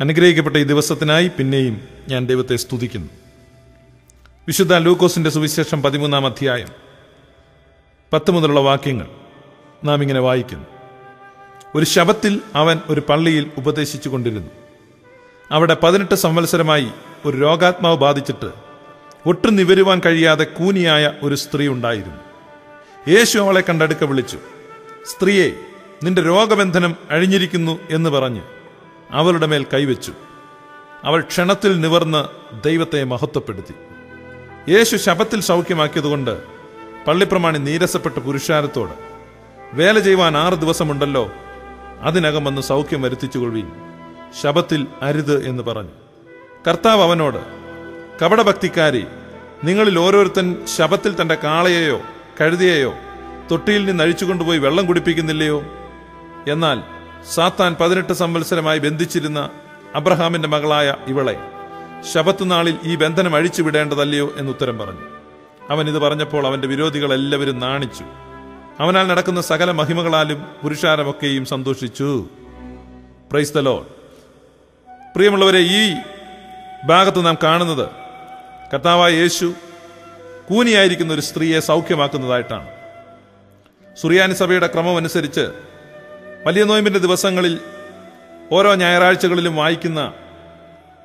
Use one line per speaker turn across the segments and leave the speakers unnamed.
അനുഗ്രഹിക്കപ്പെട്ട ഈ ദിവസത്തിനായി പിന്നെയും ഞാൻ ദൈവത്തെ സ്തുതിക്കുന്നു. വിശുദ്ധ ലൂക്കോസിന്റെ സുവിശേഷം പതിമൂന്നാം അധ്യായം. പത്ത് മുതലുള്ള വാക്യങ്ങൾ നാം ഇങ്ങനെ വായിക്കുന്നു. ഒരു ശബത്തിൽ അവൻ ഒരു പള്ളിയിൽ ഉപദേശിച്ചു കൊണ്ടിരുന്നു അവിടെ പതിനെട്ട് സംവത്സരമായി ഒരു രോഗാത്മാവ് ബാധിച്ചിട്ട് ഒട്ടും നിവരുവാൻ കഴിയാതെ കൂനിയായ ഒരു സ്ത്രീ ഉണ്ടായിരുന്നു. യേശു അവളെ കണ്ടടുക്ക വിളിച്ചു സ്ത്രീയെ നിന്റെ രോഗബന്ധനം അഴിഞ്ഞിരിക്കുന്നു എന്ന് പറഞ്ഞ് അവളുടെ മേൽ കൈവച്ചു. അവൾ ക്ഷണത്തിൽ നിവർന്ന് ദൈവത്തെ മഹത്വപ്പെടുത്തി. യേശു ശപത്തിൽ സൗഖ്യമാക്കിയതുകൊണ്ട് പള്ളിപ്രമാണി നീരസപ്പെട്ട പുരുഷാരത്തോട് വേല ചെയ്യുവാൻ ആറ് ദിവസമുണ്ടല്ലോ അതിനകം വന്ന് സൗഖ്യം വരുത്തിച്ചുകൊള്ളുവീൻ. ശപത്തിൽ അരുത് എന്ന് പറഞ്ഞു. കർത്താവ് അവനോട് കപടഭക്തിക്കാരി നിങ്ങളിൽ ഓരോരുത്തൻ ശപത്തിൽ തന്റെ കാളയെയോ കഴുതിയെയോ തൊട്ടിയിൽ നിന്ന് അഴിച്ചുകൊണ്ടുപോയി വെള്ളം കുടിപ്പിക്കുന്നില്ലയോ? എന്നാൽ സാത്താൻ പതിനെട്ട് സംവത്സരമായി ബന്ധിച്ചിരുന്ന അബ്രഹാമിന്റെ മകളായ ഇവളെ ശബത്ത് നാളിൽ ഈ ബന്ധനം അഴിച്ചു വിടേണ്ടതല്ലയോ എന്നുത്തരം പറഞ്ഞു. അവൻ ഇത് പറഞ്ഞപ്പോൾ അവന്റെ വിരോധികൾ എല്ലാവരും നാണിച്ചു. അവനാൽ നടക്കുന്ന സകല മഹിമകളാലും പുരുഷാരമൊക്കെയും സന്തോഷിച്ചു. പ്രൈസ് ദ ലോർഡ് പ്രിയമുള്ളവരെ ഈ ഭാഗത്ത് നാം കാണുന്നത് കർത്താവായ യേശു കൂനിയായിരിക്കുന്ന ഒരു സ്ത്രീയെ സൗഖ്യമാക്കുന്നതായിട്ടാണ്. സുറിയാനി സഭയുടെ ക്രമം അനുസരിച്ച് വലിയ നോയമ്പിന്റെ ദിവസങ്ങളിൽ ഓരോ ഞായറാഴ്ചകളിലും വായിക്കുന്ന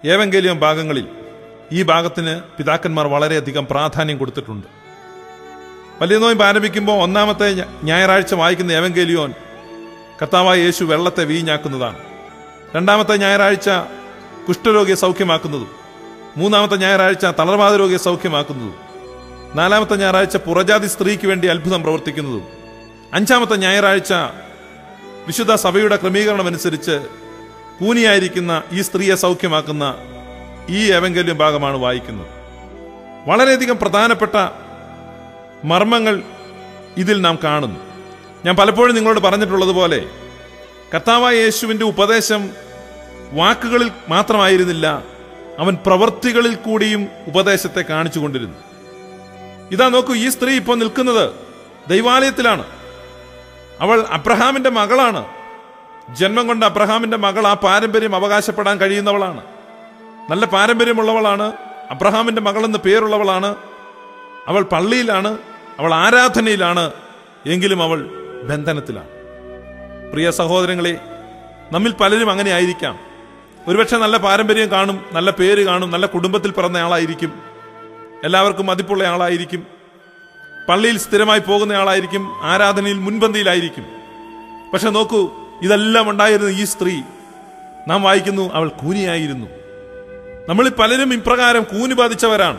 ഏവങ്കേലിയം ഭാഗങ്ങളിൽ ഈ ഭാഗത്തിന് പിതാക്കന്മാർ വളരെയധികം പ്രാധാന്യം കൊടുത്തിട്ടുണ്ട്. വലിയ നോയമ്പ് ആരംഭിക്കുമ്പോൾ ഒന്നാമത്തെ ഞായറാഴ്ച വായിക്കുന്ന ഏവങ്കേലിയോൻ കർത്താവായ യേശു വെള്ളത്തെ വീഞ്ഞാക്കുന്നതാണ്. രണ്ടാമത്തെ ഞായറാഴ്ച കുഷ്ഠരോഗിയെ സൗഖ്യമാക്കുന്നതും മൂന്നാമത്തെ ഞായറാഴ്ച തളർവാദ രോഗിയെ സൗഖ്യമാക്കുന്നതും നാലാമത്തെ ഞായറാഴ്ച പുറജാതി സ്ത്രീക്ക് വേണ്ടി അത്ഭുതം പ്രവർത്തിക്കുന്നതും അഞ്ചാമത്തെ ഞായറാഴ്ച വിശുദ്ധ സഭയുടെ ക്രമീകരണം അനുസരിച്ച് കൂനിയായിരിക്കുന്ന ഈ സ്ത്രീയെ സൗഖ്യമാക്കുന്ന ഈ എവങ്കല്യം ഭാഗമാണ് വായിക്കുന്നത്. വളരെയധികം പ്രധാനപ്പെട്ട മർമ്മങ്ങൾ ഇതിൽ നാം കാണുന്നു. ഞാൻ പലപ്പോഴും നിങ്ങളോട് പറഞ്ഞിട്ടുള്ളതുപോലെ കർത്താവായ യേശുവിന്റെ ഉപദേശം വാക്കുകളിൽ മാത്രമായിരുന്നില്ല അവൻ പ്രവൃത്തികളിൽ കൂടിയും ഉപദേശത്തെ കാണിച്ചു കൊണ്ടിരുന്നു ഇതാ നോക്കൂ ഈ സ്ത്രീ ഇപ്പോൾ നിൽക്കുന്നത് ദൈവാലയത്തിലാണ്. അവൾ അബ്രഹാമിന്റെ മകളാണ്. ജന്മം കൊണ്ട് അബ്രഹാമിന്റെ മകൾ ആ പാരമ്പര്യം അവകാശപ്പെടാൻ കഴിയുന്നവളാണ്. നല്ല പാരമ്പര്യമുള്ളവളാണ്. അബ്രഹാമിന്റെ മകളെന്ന് പേരുള്ളവളാണ്. അവൾ പള്ളിയിലാണ്. അവൾ ആരാധനയിലാണ്. എങ്കിലും അവൾ ബന്ധനത്തിലാണ്. പ്രിയ സഹോദരങ്ങളെ നമ്മിൽ പലരും അങ്ങനെ ആയിരിക്കാം. ഒരുപക്ഷെ നല്ല പാരമ്പര്യം കാണും നല്ല പേര് കാണും നല്ല കുടുംബത്തിൽ പിറന്ന ആളായിരിക്കും. എല്ലാവർക്കും മതിപ്പുള്ള ആളായിരിക്കും. പള്ളിയിൽ സ്ഥിരമായി പോകുന്നയാളായിരിക്കും ആരാധനയിൽ മുൻപന്തിയിലായിരിക്കും. പക്ഷെ നോക്കൂ ഇതെല്ലാം ഉണ്ടായിരുന്ന ഈ സ്ത്രീ നാം വായിക്കുന്നു അവൾ കൂനിയായിരുന്നു. നമ്മളിൽ പലരും ഇപ്രകാരം കൂനി ബാധിച്ചവരാണ്.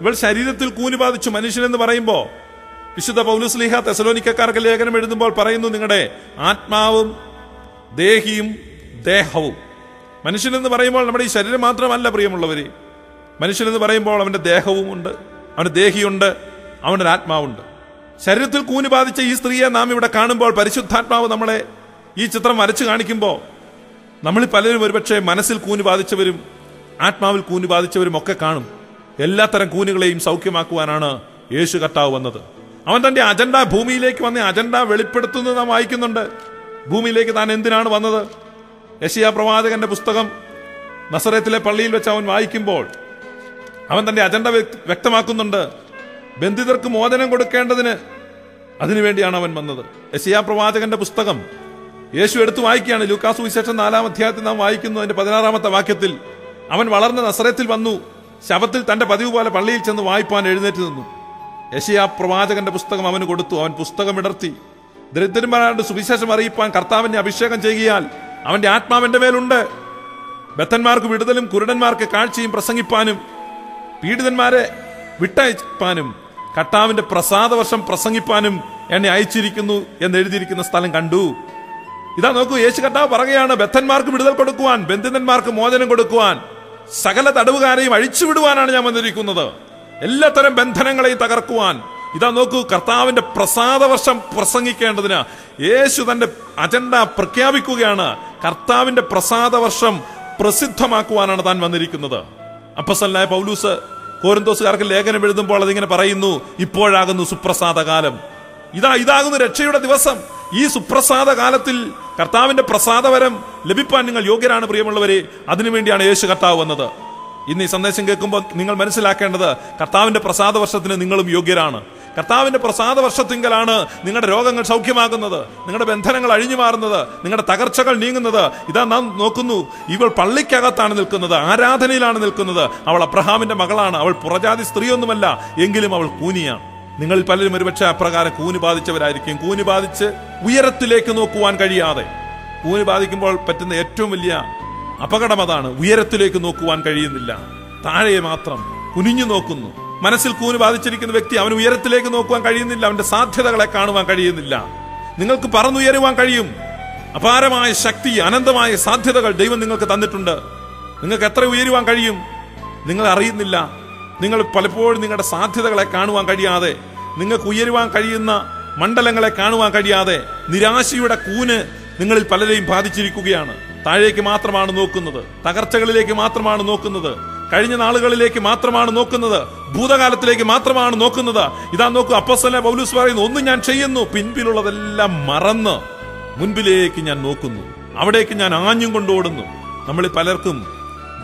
ഇവൾ ശരീരത്തിൽ കൂനി ബാധിച്ചു മനുഷ്യനെന്ന് പറയുമ്പോൾ വിശുദ്ധ പൗലുസ്ലിഹ തെസലോനിക്കക്കാർക്ക് ലേഖനം എഴുതുമ്പോൾ പറയുന്നു നിങ്ങളുടെ ആത്മാവും ദേഹിയും ദേഹവും. മനുഷ്യനെന്ന് പറയുമ്പോൾ നമ്മുടെ ഈ ശരീരം മാത്രമല്ല പ്രിയമുള്ളവരെ. മനുഷ്യനെന്ന് പറയുമ്പോൾ അവന്റെ ദേഹവും ഉണ്ട് അവന്റെ ദേഹിയുണ്ട് അവന്റെ ആത്മാവുണ്ട്. ശരീരത്തിൽ കൂനി ബാധിച്ച ഈ സ്ത്രീയെ നാം ഇവിടെ കാണുമ്പോൾ പരിശുദ്ധാത്മാവ് നമ്മളെ ഈ ചിത്രം വരച്ചു കാണിക്കുമ്പോൾ നമ്മൾ പലരും ഒരുപക്ഷെ മനസ്സിൽ കൂനി ബാധിച്ചവരും ആത്മാവിൽ കൂനി ബാധിച്ചവരും ഒക്കെ കാണും. എല്ലാത്തരം കൂനുകളെയും സൗഖ്യമാക്കുവാനാണ് യേശു കർത്താവ് വന്നത്. അവൻ തന്റെ അജണ്ട ഭൂമിയിലേക്ക് വന്ന അജണ്ട വെളിപ്പെടുത്തുന്നത് നാം വായിക്കുന്നുണ്ട്. ഭൂമിയിലേക്ക് താൻ എന്തിനാണ് വന്നത്? യശിയ പ്രവാചകന്റെ പുസ്തകം നസറത്തിലെ പള്ളിയിൽ വെച്ച് അവൻ വായിക്കുമ്പോൾ അവൻ തന്റെ അജണ്ട വ്യക്ത- വ്യക്തമാക്കുന്നുണ്ട്. ബന്ധിതർക്ക് മോചനം കൊടുക്കേണ്ടതിന് അതിനുവേണ്ടിയാണ് അവൻ വന്നത്. യശയാ പ്രവാചകന്റെ പുസ്തകം. യേശു എടുത്തു വായിക്കുകയാണ്. ലൂക്കാസ് വിശേഷം നാലാം അധ്യായത്തിൽ നാം വായിക്കുന്നു. അതിന്റെ പതിനാറാമത്തെ വാക്യത്തിൽ അവൻ വളർന്ന നസ്രയത്തിൽ വന്നു. ശവത്തിൽ തന്റെ പതിവ് പോലെ പള്ളിയിൽ ചെന്ന് വായിപ്പാൻ എഴുന്നേറ്റ് നിന്നു. യശയാ പ്രവാചകന്റെ പുസ്തകം അവന് കൊടുത്തു. അവൻ പുസ്തകം ഇടർത്തി. ദരിദ്രന്മാരുടെ സുവിശേഷം അറിയിപ്പാൻ കർത്താവിന്റെ അഭിഷേകം ചെയ്യുകയാൽ അവന്റെ ആത്മാവിന്റെ മേലുണ്ട്. ബദ്ധന്മാർക്ക് വിടുതലും കുരുടന്മാർക്ക് കാഴ്ചയും പ്രസംഗിപ്പാനും പീഡിതന്മാരെ വിട്ടയപ്പാനും കർത്താവിന്റെ പ്രസാദവർഷം പ്രസംഗിപ്പാനും എന്നെ അയച്ചിരിക്കുന്നു എന്ന് എഴുതിയിരിക്കുന്ന സ്ഥലം കണ്ടു. ഇതാ നോക്കൂ യേശു കർത്താവ് പറയുകയാണ് ബദ്ധന്മാർക്ക് വിടുതൽ കൊടുക്കുവാൻ ബന്ധിതന്മാർക്ക് മോചനം കൊടുക്കുവാൻ സകല തടവുകാരെയും അഴിച്ചുവിടുവാനാണ് ഞാൻ വന്നിരിക്കുന്നത്. എല്ലാത്തരം ബന്ധനങ്ങളെയും തകർക്കുവാൻ. ഇതാ നോക്കൂ കർത്താവിന്റെ പ്രസാദവർഷം പ്രസംഗിക്കേണ്ടതിന് യേശു തന്റെ അജണ്ട പ്രഖ്യാപിക്കുകയാണ് കർത്താവിന്റെ പ്രസാദവർഷം പ്രസിദ്ധമാക്കുവാനാണ് താൻ വന്നിരിക്കുന്നത്. അപ്പസല്ലായ പൗലൂസ് കോരിന്തോസുകാർക്ക് ലേഖനം എഴുതുമ്പോൾ അതിങ്ങനെ പറയുന്നു ഇപ്പോഴാകുന്നു സുപ്രസാദ കാലം ഇതാ ഇതാകുന്നു രക്ഷയുടെ ദിവസം. ഈ സുപ്രസാദ കാലത്തിൽ കർത്താവിന്റെ പ്രസാദവരം ലഭിപ്പാൻ നിങ്ങൾ യോഗ്യരാണ് പ്രിയമുള്ളവരെ. അതിനുവേണ്ടിയാണ് യേശു കർത്താവ് വന്നത്. ഇന്ന് ഈ സന്ദേശം കേൾക്കുമ്പോൾ നിങ്ങൾ മനസ്സിലാക്കേണ്ടത് കർത്താവിന്റെ പ്രസാദ വർഷത്തിന് നിങ്ങളും യോഗ്യരാണ്. കർത്താവിന്റെ പ്രസാദ വർഷത്തിങ്കലാണ് നിങ്ങളുടെ രോഗങ്ങൾ സൗഖ്യമാകുന്നത് നിങ്ങളുടെ ബന്ധനങ്ങൾ അഴിഞ്ഞു മാറുന്നത് നിങ്ങളുടെ തകർച്ചകൾ നീങ്ങുന്നത്. ഇതാ നാം നോക്കുന്നു ഇവൾ പള്ളിക്കകത്താണ് നിൽക്കുന്നത് ആരാധനയിലാണ് നിൽക്കുന്നത്. അവൾ അബ്രഹാമിന്റെ മകളാണ് അവൾ പുറജാതി സ്ത്രീയൊന്നുമല്ല എങ്കിലും അവൾ കൂനിയാണ്. നിങ്ങളിൽ പലരും ഒരുപക്ഷെ അപ്രകാരം കൂനി ബാധിച്ചവരായിരിക്കും. കൂനി ബാധിച്ച് ഉയരത്തിലേക്ക് നോക്കുവാൻ കഴിയാതെ. കൂനി ബാധിക്കുമ്പോൾ പറ്റുന്ന ഏറ്റവും വലിയ അപകടം അതാണ് ഉയരത്തിലേക്ക് നോക്കുവാൻ കഴിയുന്നില്ല. താഴെ മാത്രം കുനിഞ്ഞു നോക്കുന്നു. മനസ്സിൽ കൂന് ബാധിച്ചിരിക്കുന്ന വ്യക്തി അവന് ഉയരത്തിലേക്ക് നോക്കുവാൻ കഴിയുന്നില്ല. അവന്റെ സാധ്യതകളെ കാണുവാൻ കഴിയുന്നില്ല. നിങ്ങൾക്ക് പറന്നുയരുവാൻ കഴിയും. അപാരമായ ശക്തി അനന്തമായ സാധ്യതകൾ ദൈവം നിങ്ങൾക്ക് തന്നിട്ടുണ്ട്. നിങ്ങൾക്ക് എത്ര ഉയരുവാൻ കഴിയും? നിങ്ങൾ അറിയുന്നില്ല. നിങ്ങൾ പലപ്പോഴും നിങ്ങളുടെ സാധ്യതകളെ കാണുവാൻ കഴിയാതെ നിങ്ങൾക്ക് ഉയരുവാൻ കഴിയുന്ന മണ്ഡലങ്ങളെ കാണുവാൻ കഴിയാതെ നിരാശയുടെ കൂന് നിങ്ങളിൽ പലരെയും ബാധിച്ചിരിക്കുകയാണ്. താഴേക്ക് മാത്രമാണ് നോക്കുന്നത്. തകർച്ചകളിലേക്ക് മാത്രമാണ് നോക്കുന്നത്. കഴിഞ്ഞ നാളുകളിലേക്ക് മാത്രമാണ് നോക്കുന്നത്. ഭൂതകാലത്തിലേക്ക് മാത്രമാണ് നോക്കുന്നത്. ഇതാ നോക്കൂ അപ്പസ്വല പൗലൂസ് പറയുന്നു ഒന്നും ഞാൻ ചെയ്യുന്നു. പിൻപിലുള്ളതെല്ലാം മറന്ന് മുൻപിലേക്ക് ഞാൻ നോക്കുന്നു. അവിടേക്ക് ഞാൻ ആഞ്ഞും കൊണ്ടോടുന്നു. നമ്മൾ പലർക്കും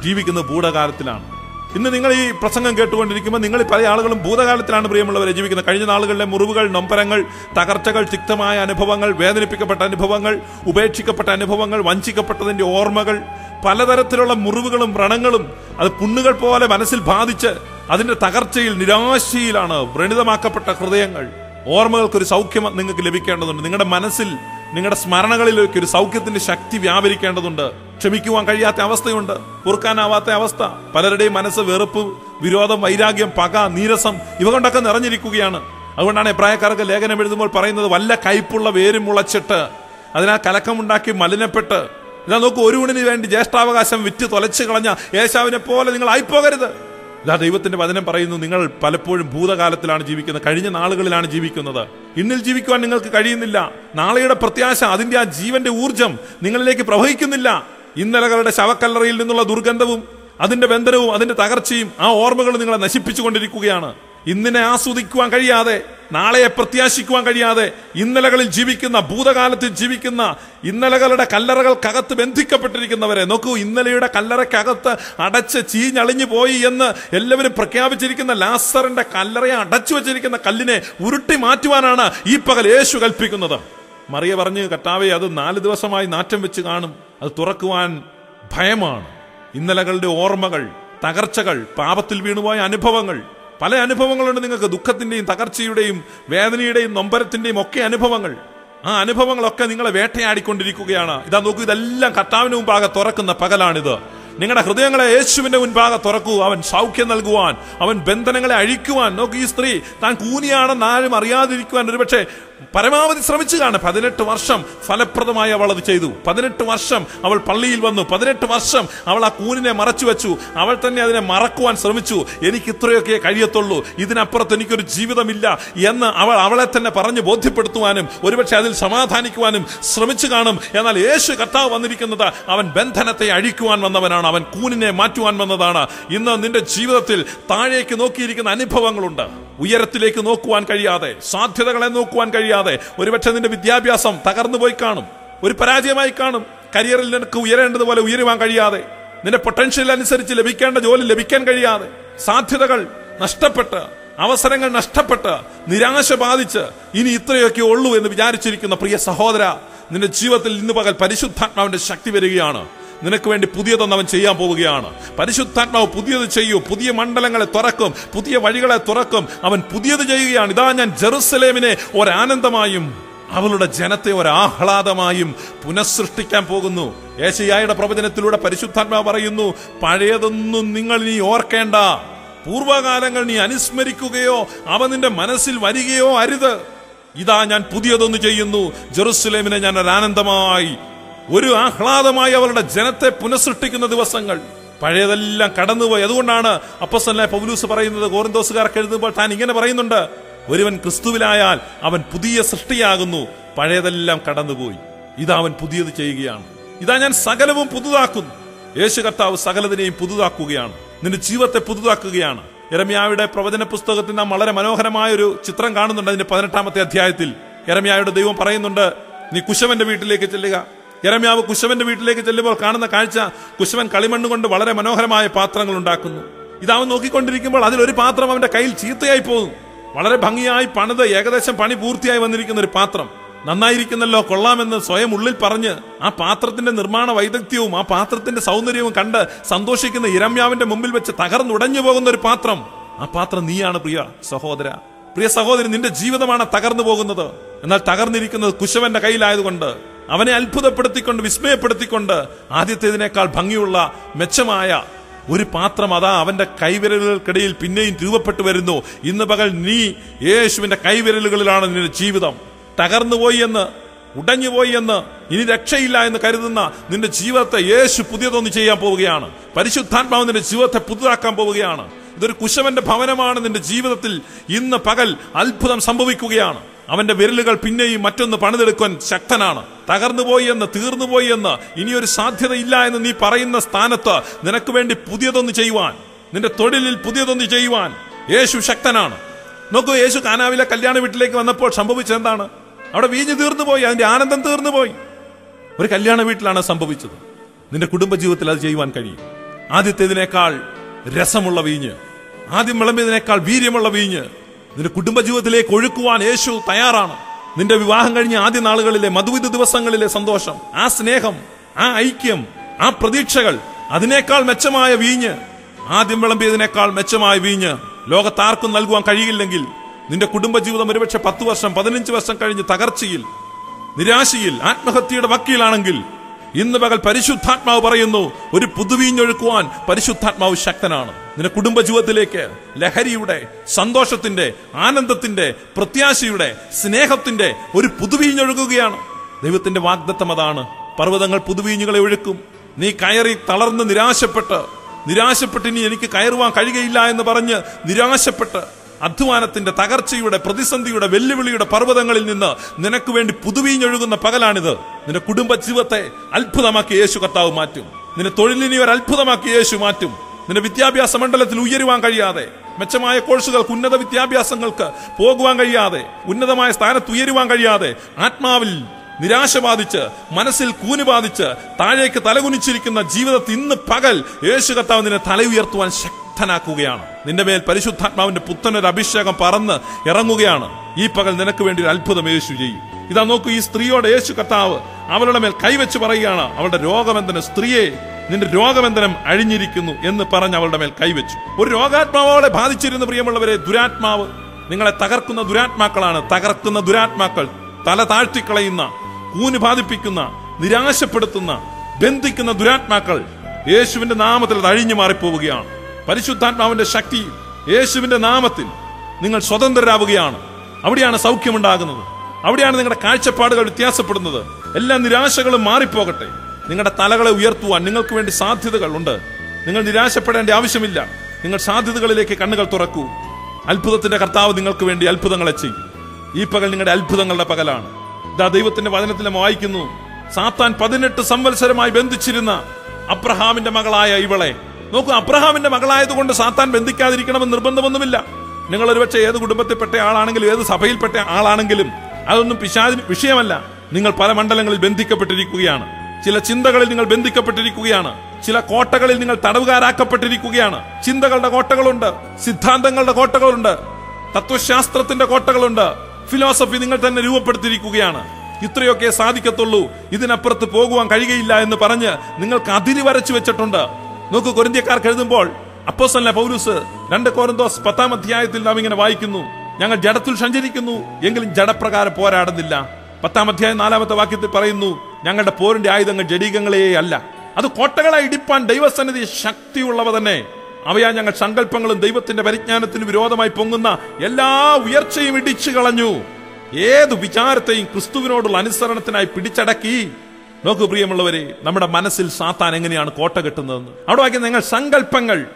ജീവിക്കുന്ന ഭൂതകാലത്തിലാണ്. ഇന്ന് നിങ്ങൾ ഈ പ്രസംഗം കേട്ടുകൊണ്ടിരിക്കുമ്പോൾ നിങ്ങൾ പല ആളുകളും ഭൂതകാലത്തിലാണ് പ്രിയമുള്ളവരെ ജീവിക്കുന്നത്. കഴിഞ്ഞ നാളുകളിലെ മുറിവുകൾ നൊമ്പരങ്ങൾ തകർച്ചകൾ തിക്തമായ അനുഭവങ്ങൾ വേദനിപ്പിക്കപ്പെട്ട അനുഭവങ്ങൾ ഉപേക്ഷിക്കപ്പെട്ട അനുഭവങ്ങൾ വഞ്ചിക്കപ്പെട്ടതിന്റെ ഓർമ്മകൾ പലതരത്തിലുള്ള മുറിവുകളും വ്രണങ്ങളും അത് പുണ്ണുകൾ പോലെ മനസ്സിൽ ബാധിച്ച് അതിന്റെ തകർച്ചയിൽ നിരാശയിലാണ് വ്രണിതമാക്കപ്പെട്ട ഹൃദയങ്ങൾ. ഓർമ്മകൾക്കൊരു സൗഖ്യം നിങ്ങൾക്ക് ലഭിക്കേണ്ടതുണ്ട്. നിങ്ങളുടെ മനസ്സിൽ നിങ്ങളുടെ സ്മരണകളിലേക്ക് ഒരു സൗഖ്യത്തിന്റെ ശക്തി വ്യാപരിക്കേണ്ടതുണ്ട്. ക്ഷമിക്കുവാൻ കഴിയാത്ത അവസ്ഥയുണ്ട്. പൊറുക്കാനാവാത്ത അവസ്ഥ. പലരുടെയും മനസ്സ് വെറുപ്പ് വിരോധം വൈരാഗ്യം പക നീരസം ഇവ കൊണ്ടൊക്കെ നിറഞ്ഞിരിക്കുകയാണ്. അതുകൊണ്ടാണ് എബ്രായക്കാർക്ക് ലേഖനം എഴുതുമ്പോൾ പറയുന്നത് വല്ല കയ്പുള്ള വേരും മുളച്ചിട്ട് അതിനാ കലക്കമുണ്ടാക്കി മലിനപ്പെട്ട്. ഇതാ നോക്കൂ ഒരു ഊണിന് വേണ്ടി ജ്യേഷ്ഠാവകാശം വിറ്റ് തൊലച്ചു കളഞ്ഞ യേശാവിനെ പോലെ നിങ്ങൾ ആയിപ്പോകരുത്. ഇതാ ദൈവത്തിന്റെ വചനം പറയുന്നു നിങ്ങൾ പലപ്പോഴും ഭൂതകാലത്തിലാണ് ജീവിക്കുന്നത് കഴിഞ്ഞ നാളുകളിലാണ് ജീവിക്കുന്നത്. ഇന്നിൽ ജീവിക്കുവാൻ നിങ്ങൾക്ക് കഴിയുന്നില്ല. നാളെയുടെ പ്രത്യാശ അതിന്റെ ആ ജീവന്റെ ഊർജം നിങ്ങളിലേക്ക് പ്രവഹിക്കുന്നില്ല. ഇന്നലകളുടെ ശവക്കല്ലറയിൽ നിന്നുള്ള ദുർഗന്ധവും അതിന്റെ ബന്ധനവും അതിന്റെ തകർച്ചയും ആ ഓർമ്മകളും നിങ്ങളെ നശിപ്പിച്ചുകൊണ്ടിരിക്കുകയാണ്. ഇന്നിനെ ആസ്വദിക്കുവാൻ കഴിയാതെ നാളെയെ പ്രത്യാശിക്കുവാൻ കഴിയാതെ ഇന്നലകളിൽ ജീവിക്കുന്ന ഭൂതകാലത്തിൽ ജീവിക്കുന്ന ഇന്നലകളുടെ കല്ലറകൾക്കകത്ത് ബന്ധിക്കപ്പെട്ടിരിക്കുന്നവരെ നോക്കൂ ഇന്നലെയുടെ കല്ലറയ്ക്കകത്ത് അടച്ച് ചീഞ്ഞളിഞ്ഞു പോയി എന്ന് എല്ലാവരും പ്രഖ്യാപിച്ചിരിക്കുന്ന ലാസറിന്റെ കല്ലറയെ അടച്ചു വച്ചിരിക്കുന്ന കല്ലിനെ ഉരുട്ടി മാറ്റുവാനാണ് ഈ പകൽ യേശു കൽപ്പിക്കുന്നത്. മറിയ പറഞ്ഞു കർത്താവെ അത് നാല് ദിവസമായി നാറ്റം വെച്ച് കാണും. അത് തുറക്കുവാൻ ഭയമാണ്. ഇന്നലകളുടെ ഓർമ്മകൾ തകർച്ചകൾ പാപത്തിൽ വീണുപോയ അനുഭവങ്ങൾ. പല അനുഭവങ്ങളുണ്ട് നിങ്ങൾക്ക്. ദുഃഖത്തിന്റെയും തകർച്ചയുടെയും വേദനയുടെയും നൊമ്പരത്തിന്റെയും ഒക്കെ അനുഭവങ്ങൾ. ആ അനുഭവങ്ങളൊക്കെ നിങ്ങളെ വേട്ടയാടിക്കൊണ്ടിരിക്കുകയാണ്. ഇതാ നോക്കൂ ഇതെല്ലാം കർത്താവിന് മുമ്പാകെ തുറക്കുന്ന പകലാണിത്. നിങ്ങളുടെ ഹൃദയങ്ങളെ യേശുവിന്റെ മുൻപാകെ തുറക്കൂ. അവൻ സൗഖ്യം നൽകുവാൻ അവൻ ബന്ധനങ്ങളെ അഴിക്കുവാൻ. നോക്കി ഈ സ്ത്രീ താൻ കൂനിയാണെന്ന് ആരും അറിയാതിരിക്കുവാൻ ഒരുപക്ഷെ പരമാവധി ശ്രമിച്ചു കാണും പതിനെട്ട് വർഷം ഫലപ്രദമായി അവൾ അത് ചെയ്തു. പതിനെട്ട് വർഷം അവൾ പള്ളിയിൽ വന്നു. പതിനെട്ട് വർഷം അവൾ ആ കൂനിനെ മറച്ചു വെച്ചു. അവൾ തന്നെ അതിനെ മറക്കുവാൻ ശ്രമിച്ചു. എനിക്ക് ഇത്രയൊക്കെ കഴിയത്തുള്ളൂ. ഇതിനപ്പുറത്ത് എനിക്കൊരു ജീവിതമില്ല എന്ന് അവൾ അവളെ തന്നെ പറഞ്ഞ് ബോധ്യപ്പെടുത്തുവാനും ഒരുപക്ഷെ അതിൽ സമാധാനിക്കുവാനും ശ്രമിച്ചു കാണും. എന്നാൽ യേശു കർത്താവ് വന്നിരിക്കുന്നത് അവൻ ബന്ധനത്തെ അഴിക്കുവാൻ വന്നവനാണ്. അവൻ കൂനിനെ മാറ്റുവാൻ വന്നതാണ്. ഇന്ന് നിന്റെ ജീവിതത്തിൽ താഴേക്ക് നോക്കിയിരിക്കുന്ന അനുഭവങ്ങളുണ്ട്. ഉയരത്തിലേക്ക് നോക്കുവാൻ കഴിയാതെ സാധ്യതകളെ നോക്കുവാൻ കഴിയാതെ ഒരുപക്ഷെ നിന്റെ വിദ്യാഭ്യാസം തകർന്നു പോയി കാണും. ഒരു പരാജയമായി കാണും. കരിയറിൽ നിനക്ക് ഉയരേണ്ടതുപോലെ ഉയരുവാൻ കഴിയാതെ നിന്റെ പൊട്ടൻഷ്യൽ അനുസരിച്ച് ലഭിക്കേണ്ട ജോലി ലഭിക്കാൻ കഴിയാതെ സാധ്യതകൾ നഷ്ടപ്പെട്ട് അവസരങ്ങൾ നഷ്ടപ്പെട്ട് നിരാശ ബാധിച്ച് ഇനി ഇത്രയൊക്കെ ഉള്ളൂ എന്ന് വിചാരിച്ചിരിക്കുന്ന പ്രിയ സഹോദര നിന്റെ ജീവിതത്തിൽ ഇന്ന് പകൽ പരിശുദ്ധാത്മാവിന്റെ ശക്തി വരികയാണ്. നിനക്ക് വേണ്ടി പുതിയതൊന്ന് അവൻ ചെയ്യാൻ പോവുകയാണ്. പരിശുദ്ധാത്മാവ് പുതിയത് ചെയ്യൂ. പുതിയ മണ്ഡലങ്ങളെ തുറക്കും. പുതിയ വഴികളെ തുറക്കും. അവൻ പുതിയത് ചെയ്യുകയാണ്. ഇതാ ഞാൻ ജെറുസലേമിനെ ഒരാനന്ദമായും അവളുടെ ജനത്തെ ഒരാഹ്ലാദമായും പുനഃസൃഷ്ടിക്കാൻ പോകുന്നു. ഏശയായുടെ പ്രവചനത്തിലൂടെ പരിശുദ്ധാത്മാവ് പറയുന്നു പഴയതൊന്നും നിങ്ങൾ നീ ഓർക്കേണ്ട. പൂർവകാലങ്ങൾ നീ അനുസ്മരിക്കുകയോ അവ നിന്റെ മനസ്സിൽ വരികയോ അരുത്. ഇതാ ഞാൻ പുതിയതൊന്ന് ചെയ്യുന്നു. ജെറുസലേമിനെ ഞാൻ ഒരാനന്ദമായി ഒരു ആഹ്ലാദമായി അവരുടെ ജനത്തെ പുനഃസൃഷ്ടിക്കുന്ന ദിവസങ്ങൾ. പഴയതെല്ലാം കടന്നുപോയി. അതുകൊണ്ടാണ് അപ്പസല്ല പൗലൂസ് പറയുന്നത് കോറിന്തോസുകാർക്ക് എഴുതുമ്പോൾ താൻ ഇങ്ങനെ പറയുന്നുണ്ട് ഒരുവൻ ക്രിസ്തുവിലായാൽ അവൻ പുതിയ സൃഷ്ടിയാകുന്നു പഴയതെല്ലാം കടന്നുപോയി. ഇതാ അവൻ പുതിയത് ചെയ്യുകയാണ്. ഇതാ ഞാൻ സകലവും പുതുതാക്കുന്നു. യേശു കർത്താവ് സകലതിനെയും പുതുതാക്കുകയാണ്. നിന്റെ ജീവിതത്തെ പുതുതാക്കുകയാണ്. എരമ്യാവിടെ പ്രവചന പുസ്തകത്തിൽ നാം വളരെ മനോഹരമായ ഒരു ചിത്രം കാണുന്നുണ്ട് അതിന്റെ പതിനെട്ടാമത്തെ അധ്യായത്തിൽ. എരമ്യായുടെ ദൈവം പറയുന്നുണ്ട് നീ കുശവന്റെ വീട്ടിലേക്ക് ചെല്ലുക. യരമ്യാവ് കുശവന്റെ വീട്ടിലേക്ക് ചെല്ലുമ്പോൾ കാണുന്ന കാഴ്ച കുശവൻ കളിമണ്ണ് കൊണ്ട് വളരെ മനോഹരമായ പാത്രങ്ങൾ ഉണ്ടാക്കുന്നു. ഇതാവൻ നോക്കിക്കൊണ്ടിരിക്കുമ്പോൾ അതിലൊരു പാത്രം അവന്റെ കയ്യിൽ ചീത്തയായി പോകും വളരെ ഭംഗിയായി പണിത് ഏകദേശം പണി പൂർത്തിയായി വന്നിരിക്കുന്ന ഒരു പാത്രം. നന്നായിരിക്കുന്നല്ലോ കൊള്ളാമെന്ന് സ്വയം ഉള്ളിൽ പറഞ്ഞ് ആ പാത്രത്തിന്റെ നിർമ്മാണ വൈദഗ്ധ്യവും ആ പാത്രത്തിന്റെ സൗന്ദര്യവും കണ്ട് സന്തോഷിക്കുന്ന ഇരമ്യാവിന്റെ മുമ്പിൽ വെച്ച് തകർന്നുടഞ്ഞു പോകുന്ന ഒരു പാത്രം. ആ പാത്രം നീയാണ് പ്രിയ സഹോദര. പ്രിയ സഹോദരി നിന്റെ ജീവിതമാണ് തകർന്നു പോകുന്നത്. എന്നാൽ തകർന്നിരിക്കുന്നത് കുശവന്റെ കയ്യിലായതുകൊണ്ട്. അവനെ അത്ഭുതപ്പെടുത്തിക്കൊണ്ട് വിസ്മയപ്പെടുത്തിക്കൊണ്ട് ആദ്യത്തേതിനേക്കാൾ ഭംഗിയുള്ള മെച്ചമായ ഒരു പാത്രം അതാ അവന്റെ കൈവിരലുകൾക്കിടയിൽ പിന്നെയും രൂപപ്പെട്ടു വരുന്നു. ഇന്ന് പകൽ നീ യേശുവിന്റെ കൈവിരലുകളിലാണ് നിന്റെ ജീവിതം. തകർന്നുപോയി എന്ന് ഉടഞ്ഞുപോയി എന്ന് ഇനി രക്ഷയില്ല എന്ന് കരുതുന്ന നിന്റെ ജീവിതത്തെ യേശു പുതിയതൊന്ന് ചെയ്യാൻ പോവുകയാണ്. പരിശുദ്ധാത്മാവ് നിന്റെ ജീവിതത്തെ പുതുതാക്കാൻ പോവുകയാണ്. ഇതൊരു കുശവന്റെ ഭവനമാണ് നിന്റെ ജീവിതത്തിൽ ഇന്ന് പകൽ അത്ഭുതം സംഭവിക്കുകയാണ്. അവന്റെ വിരലുകൾ പിന്നെയും മറ്റൊന്ന് പണിതെടുക്കാൻ ശക്തനാണ്. തകർന്നുപോയി എന്ന് തീർന്നുപോയി എന്ന് ഇനിയൊരു സാധ്യതയില്ല എന്ന് നീ പറയുന്ന സ്ഥാനത്ത് നിനക്ക് വേണ്ടി പുതിയതൊന്ന് ചെയ്യുവാൻ നിന്റെ തൊഴിലിൽ പുതിയതൊന്ന് ചെയ്യുവാൻ യേശു ശക്തനാണ്. നോക്കൂ യേശു കാനാവിലെ കല്യാണ വീട്ടിലേക്ക് വന്നപ്പോൾ സംഭവിച്ചെന്താണ് അവിടെ വീഞ്ഞു തീർന്നുപോയി അതിന്റെ ആനന്ദം തീർന്നുപോയി. ഒരു കല്യാണ വീട്ടിലാണ് സംഭവിച്ചത്. നിന്റെ കുടുംബജീവിതത്തിൽ അത് ചെയ്യുവാൻ കഴിയും. ആദ്യത്തേതിനേക്കാൾ രസമുള്ള വീഞ്ഞ് ആദ്യം വിളമ്പിയതിനേക്കാൾ വീര്യമുള്ള വീഞ്ഞ് നിന്റെ കുടുംബജീവിതത്തിലേക്ക് ഒഴുക്കുവാൻ യേശു തയ്യാറാണ്. നിന്റെ വിവാഹം കഴിഞ്ഞ ആദ്യ നാളുകളിലെ മധുവിധ ദിവസങ്ങളിലെ സന്തോഷം ആ സ്നേഹം ആ ഐക്യം ആ പ്രതീക്ഷകൾ അതിനേക്കാൾ മെച്ചമായ വീഞ്ഞ് ആദ്യം വിളമ്പിയതിനേക്കാൾ മെച്ചമായ വീഞ്ഞ് ലോകത്താർക്കും നൽകുവാൻ കഴിയില്ലെങ്കിൽ നിന്റെ കുടുംബജീവിതം ഒരുപക്ഷെ പത്ത് വർഷം പതിനഞ്ച് വർഷം കഴിഞ്ഞ് തകർച്ചയിൽ നിരാശയിൽ ആത്മഹത്യയുടെ വക്കീലാണെങ്കിൽ ഇന്ന് പകൽ പരിശുദ്ധാത്മാവ് പറയുന്നു ഒരു പുതുവീഞ്ഞൊഴുക്കുവാൻ പരിശുദ്ധാത്മാവ് ശക്തനാണ്. നിന്റെ കുടുംബജീവിതത്തിലേക്ക് ലഹരിയുടെ സന്തോഷത്തിന്റെ ആനന്ദത്തിന്റെ പ്രത്യാശയുടെ സ്നേഹത്തിന്റെ ഒരു പുതുവീഞ്ഞൊഴുകുകയാണ്. ദൈവത്തിന്റെ വാഗ്ദത്തം അതാണ്. പർവതങ്ങൾ പുതുവീഞ്ഞുകളെ ഒഴുക്കും. നീ കയറി തളർന്ന് നിരാശപ്പെട്ട് നിരാശപ്പെട്ട് ഇനി എനിക്ക് കയറുവാൻ കഴിയുകയില്ല എന്ന് പറഞ്ഞ് നിരാശപ്പെട്ട് അധ്വാനത്തിന്റെ തകർച്ചയുടെ പ്രതിസന്ധിയുടെ വെല്ലുവിളിയുടെ പർവതങ്ങളിൽ നിന്ന് നിനക്ക് വേണ്ടി പുതുവീഞ്ഞൊഴുകുന്ന പകലാണിത്. നിന്റെ കുടുംബ ജീവിതത്തെ അത്ഭുതമാക്കി യേശു കർത്താവ് മാറ്റും. നിന്റെ തൊഴിലിനെ ഒരു അത്ഭുതമാക്കി യേശു മാറ്റും. നിന്റെ വിദ്യാഭ്യാസ മണ്ഡലത്തിൽ ഉയരുവാൻ കഴിയാതെ മെച്ചമായ കോഴ്സുകൾക്ക് ഉന്നത വിദ്യാഭ്യാസങ്ങൾക്ക് പോകുവാൻ കഴിയാതെ ഉന്നതമായ സ്ഥാനത്ത് ഉയരുവാൻ കഴിയാതെ ആത്മാവിൽ നിരാശ ബാധിച്ച് മനസ്സിൽ കൂന് ബാധിച്ച് താഴേക്ക് തലകുനിച്ചിരിക്കുന്ന ജീവിതത്തിൽ ഇന്ന് പകൽ യേശു കർത്താവ് നിന്നെ തല ഉയർത്തുവാൻ ശക്തനാക്കുകയാണ് നിന്റെ മേൽ പരിശുദ്ധാത്മാവിന്റെ പുത്തനൊരു അഭിഷേകം പറന്ന് ഇറങ്ങുകയാണ്. ഈ പകൽ നിനക്ക് വേണ്ടി ഒരു അത്ഭുതം യേശു ചെയ്യും. ഇതാ നോക്കൂ ഈ സ്ത്രീയോട് യേശു കർത്താവ് അവളുടെ മേൽ കൈവച്ച് പറയുകയാണ് അവളുടെ രോഗബന്ധനം സ്ത്രീയെ നിന്റെ രോഗബന്ധനം അഴിഞ്ഞിരിക്കുന്നു എന്ന് പറഞ്ഞ് അവളുടെ മേൽ കൈവച്ചു. ഒരു രോഗാത്മാവോടെ ബാധിച്ചിരുന്ന പ്രിയമുള്ളവരെ ദുരാത്മാവ്. നിങ്ങളെ തകർക്കുന്ന ദുരാത്മാക്കളാണ്. തകർക്കുന്ന ദുരാത്മാക്കൾ തല താഴ്ത്തിക്കളയുന്ന കൂന് ബാധിപ്പിക്കുന്ന നിരാശപ്പെടുത്തുന്ന ബന്ധിക്കുന്ന ദുരാത്മാക്കൾ യേശുവിന്റെ നാമത്തിൽ അത് അഴിഞ്ഞു മാറിപ്പോവുകയാണ്. പരിശുദ്ധാത്മാവിന്റെ ശക്തി യേശുവിന്റെ നാമത്തിൽ നിങ്ങൾ സ്വതന്ത്രരാവുകയാണ്. അവിടെയാണ് സൗഖ്യമുണ്ടാകുന്നത്. അവിടെയാണ് നിങ്ങളുടെ കാഴ്ചപ്പാടുകൾ വ്യത്യാസപ്പെടുന്നത്. എല്ലാ നിരാശകളും മാറിപ്പോകട്ടെ. നിങ്ങളുടെ തലകളെ ഉയർത്തുവാൻ നിങ്ങൾക്ക് വേണ്ടി സാധ്യതകൾ ഉണ്ട്. നിങ്ങൾ നിരാശപ്പെടേണ്ട ആവശ്യമില്ല. നിങ്ങൾ സാധ്യതകളിലേക്ക് കണ്ണുകൾ തുറക്കൂ. അത്ഭുതത്തിന്റെ കർത്താവ് നിങ്ങൾക്ക് വേണ്ടി അത്ഭുതങ്ങളെ ചെയ്യും. ഈ പകൽ നിങ്ങളുടെ അത്ഭുതങ്ങളുടെ പകലാണ്. ഇതാ ദൈവത്തിന്റെ വചനത്തിൽ വായിക്കുന്നു. സാത്താൻ പതിനെട്ട് സംവത്സരമായി ബന്ധിച്ചിരുന്ന അബ്രഹാമിന്റെ മകളായ ഇവളെ നോക്കൂ അബ്രഹാമിന്റെ മകളായതുകൊണ്ട് സാത്താൻ ബന്ധിക്കാതിരിക്കണമെന്ന് നിർബന്ധമൊന്നുമില്ല. നിങ്ങൾ ഒരുപക്ഷെ ഏത് കുടുംബത്തിൽപ്പെട്ട ആളാണെങ്കിലും ഏത് സഭയിൽപ്പെട്ട ആളാണെങ്കിലും അതൊന്നും പിശാദിന് വിഷയമല്ല. നിങ്ങൾ പല മണ്ഡലങ്ങളിൽ ബന്ധിക്കപ്പെട്ടിരിക്കുകയാണ്. ചില ചിന്തകളിൽ നിങ്ങൾ ബന്ധിക്കപ്പെട്ടിരിക്കുകയാണ്. ചില കോട്ടകളിൽ നിങ്ങൾ തടവുകാരാക്കപ്പെട്ടിരിക്കുകയാണ്. ചിന്തകളുടെ കോട്ടകളുണ്ട് സിദ്ധാന്തങ്ങളുടെ കോട്ടകളുണ്ട് തത്വശാസ്ത്രത്തിന്റെ കോട്ടകളുണ്ട്. ഫിലോസഫി നിങ്ങൾ തന്നെ രൂപപ്പെടുത്തിയിരിക്കുകയാണ്. ഇത്രയൊക്കെ സാധിക്കത്തുള്ളൂ. ഇതിനപ്പുറത്ത് പോകുവാൻ കഴിയുകയില്ല എന്ന് പറഞ്ഞ് നിങ്ങൾക്ക് അതിരി വരച്ചു വെച്ചിട്ടുണ്ട്. നോക്കൂ കൊരിന്ത്യക്കാർക്ക് എഴുതുമ്പോൾ അപ്പോസല്ല പൗലൂസ് രണ്ട് കോരന്തോസ് പത്താം അധ്യായത്തിൽ നാം ഇങ്ങനെ വായിക്കുന്നു. ഞങ്ങൾ ജഡത്തിൽ സഞ്ചരിക്കുന്നു എങ്കിലും ജഡപ്രകാരം പോരാടുന്നില്ല. പത്താം അധ്യായം നാലാമത്തെ വാക്യത്തിൽ പറയുന്നു ഞങ്ങളുടെ പോരിന്റെ ആയുധങ്ങൾ ജഡീകങ്ങളേ അല്ല. അത് കോട്ടകളെ ഇടിപ്പാൻ ദൈവസന്നിധി ശക്തിയുള്ളവ തന്നെ. അവയാ ഞങ്ങൾ സങ്കല്പങ്ങളും ദൈവത്തിന്റെ പരിജ്ഞാനത്തിന് വിരോധമായി പൊങ്ങുന്ന എല്ലാ ഉയർച്ചയും ഇടിച്ചു കളഞ്ഞു. ഏത് വിചാരത്തെയും ക്രിസ്തുവിനോടുള്ള അനുസരണത്തിനായി പിടിച്ചടക്കി നോക്കൂ പ്രിയമുള്ളവരെ നമ്മുടെ മനസ്സിൽ സാത്താൻ എങ്ങനെയാണ് കോട്ട കെട്ടുന്നതെന്ന്. അവിടെ വാക്കി നിങ്ങൾ സങ്കല്പങ്ങൾ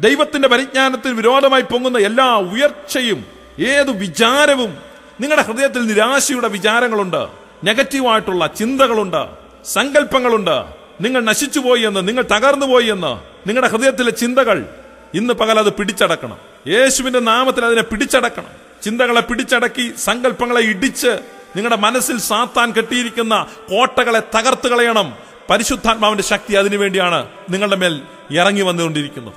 ദൈവത്തിന്റെ പരിജ്ഞാനത്തിന് വിരോധമായി പൊങ്ങുന്ന എല്ലാ ഉയർച്ചയും ഏത് വിചാരവും നിങ്ങളുടെ ഹൃദയത്തിൽ നിരാശയുടെ വിചാരങ്ങളുണ്ട് നെഗറ്റീവായിട്ടുള്ള ചിന്തകളുണ്ട് സങ്കല്പങ്ങളുണ്ട് നിങ്ങൾ നശിച്ചുപോയി എന്ന് നിങ്ങൾ തകർന്നു പോയി എന്ന് നിങ്ങളുടെ ഹൃദയത്തിലെ ചിന്തകൾ ഇന്ന് പകൽ അത് പിടിച്ചടക്കണം. യേശുവിന്റെ നാമത്തിൽ അതിനെ പിടിച്ചടക്കണം. ചിന്തകളെ പിടിച്ചടക്കി സങ്കല്പങ്ങളെ ഇടിച്ച് നിങ്ങളുടെ മനസ്സിൽ സാത്താൻ കെട്ടിയിരിക്കുന്ന കോട്ടകളെ തകർത്ത് കളയണം. പരിശുദ്ധാത്മാവിന്റെ ശക്തി അതിനുവേണ്ടിയാണ് നിങ്ങളുടെ മേൽ ഇറങ്ങി വന്നുകൊണ്ടിരിക്കുന്നത്